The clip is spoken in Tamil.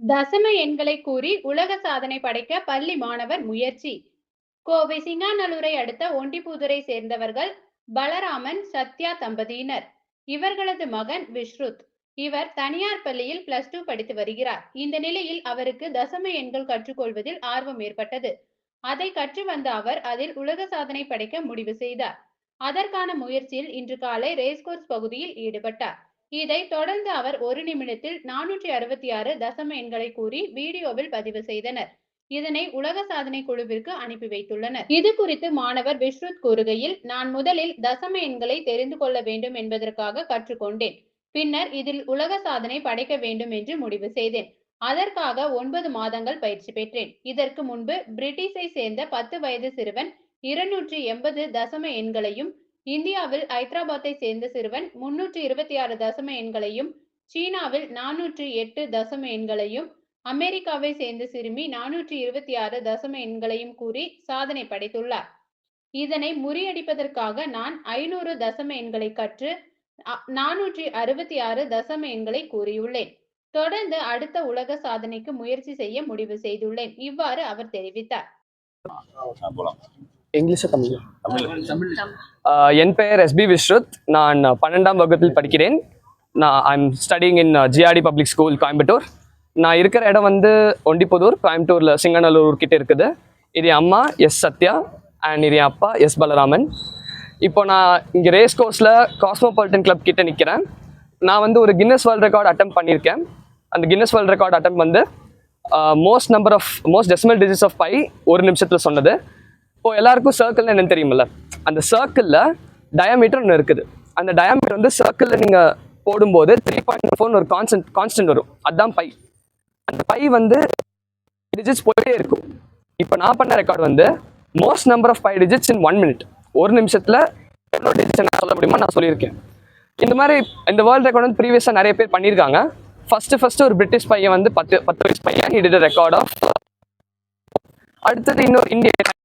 தசம எண்களை கூறி உலக சாதனை படைக்க பள்ளி மாணவர் முயற்சி. கோவை சிங்காநல்லூரை அடுத்த ஒண்டிப்புதுரை சேர்ந்தவர்கள் பலராமன் சத்யா தம்பதியினர். இவர்களது மகன் விஸ்ருத் இவர் தனியார் பள்ளியில் பிளஸ் டூ படித்து வருகிறார். இந்த நிலையில் அவருக்கு தசம எண்கள் கற்றுக்கொள்வதில் ஆர்வம் ஏற்பட்டது. அதை கற்று வந்த அவர் அதில் உலக சாதனை படைக்க முடிவு செய்தார். அதற்கான முயற்சியில் இன்று காலை ரேஸ்கோர்ஸ் பகுதியில் ஈடுபட்டார். இதை தொடர்ந்து அவர் ஒரு நிமிடத்தில் நானூற்றி அறுபத்தி ஆறு தசம எண்களை கூறி வீடியோவில் பதிவு செய்தனர். இதனை உலக சாதனை குழுவிற்கு அனுப்பி வைத்துள்ளனர். இது குறித்து மாணவர் விஸ்ருத் கூறுகையில் நான் முதலில் தசம எண்களை தெரிந்து கொள்ள வேண்டும் என்பதற்காக கற்றுக்கொண்டேன். பின்னர் இதில் உலக சாதனை படைக்க வேண்டும் என்று முடிவு செய்தேன். அதற்காக ஒன்பது மாதங்கள் பயிற்சி பெற்றேன். இதற்கு முன்பு பிரிட்டிஷை சேர்ந்த பத்து வயது சிறுவன் இருநூற்றி எண்பது தசம எண்களையும் இந்தியாவில் ஐதராபாத்தை சேர்ந்த சிறுவன் முன்னூற்று இருபத்தி ஆறு தசம எண்களையும் சீனாவில் நானூற்று எட்டு தசம எண்களையும் அமெரிக்காவை சேர்ந்த சிறுமி நானூற்றி இருபத்தி ஆறு தசம எண்களையும் கூறி சாதனை படைத்துள்ளார். இதனை முறியடிப்பதற்காக நான் ஐநூறு தசம எண்களை கற்று நானூற்றி அறுபத்தி ஆறு தசம எண்களை கூறியுள்ளேன். தொடர்ந்து அடுத்த உலக சாதனைக்கு முயற்சி செய்ய முடிவு செய்துள்ளேன். இவ்வாறு அவர் தெரிவித்தார். இங்கிலீஷா தமிழ்? தமிழ். என் பெயர் எஸ்பி விஸ்ருத். நான் பன்னெண்டாம் வகுப்பில் படிக்கிறேன். நான் I'm studying in GRT public school Coimbatore நான் இருக்கிற இடம் வந்து ஒண்டிப்புதூர் கோயம்புத்தூரில் சிங்கநல்லூர் கிட்ட இருக்குது. இது என் அம்மா எஸ் சத்யா அண்ட் இது என் அப்பா எஸ் பலராமன். இப்போ நான் இங்கே ரேஸ் கோர்ஸில் காஸ்மோபாலிட்டன் கிளப் கிட்ட நிற்கிறேன் நான் வந்து ஒரு கின்னஸ் வேர்ல்ட் ரெக்கார்ட் அட்டம் பண்ணியிருக்கேன். அந்த கின்னஸ் வேர்ல்ட் ரெக்கார்ட் அட்டம் வந்து most number of most decimal digits of pi ஒரு நிமிஷத்தில் சொன்னது. இப்போ எல்லாருக்கும் சர்க்கிள்னு என்னன்னு தெரியுமில்ல? அந்த சர்க்கிளில் டயாமீட்டர் ஒன்று இருக்குது. அந்த டயாமீட்டர் வந்து சர்க்கிளில் நீங்கள் போடும்போது த்ரீ பாயிண்ட் ஃபோர்னு ஒரு கான்ஸ்டன்ட் கான்ஸ்டன்ட் வரும். அதுதான் பை அந்த பை வந்து டிஜிட்ஸ் போயிட்டே இருக்கும். இப்போ நான் பண்ண ரெக்கார்டு வந்து most number of pi digits in one minute ஒரு நிமிஷத்தில் எவ்வளோ டிஜிட்ஸ் நான் சொல்ல முடியுமா நான் சொல்லியிருக்கேன். இந்த மாதிரி இந்த வேர்ல்டு ரெக்கார்டு வந்து ப்ரீவியஸாக நிறைய பேர் பண்ணியிருக்காங்க. ஃபஸ்ட்டு ஃபஸ்ட்டு ஒரு பிரிட்டிஷ் பையன் வந்து பத்து பத்து வயசு பையன் இட் ரெக்கார்ட் ஆஃப் அடுத்தது இன்னொரு இந்தியன்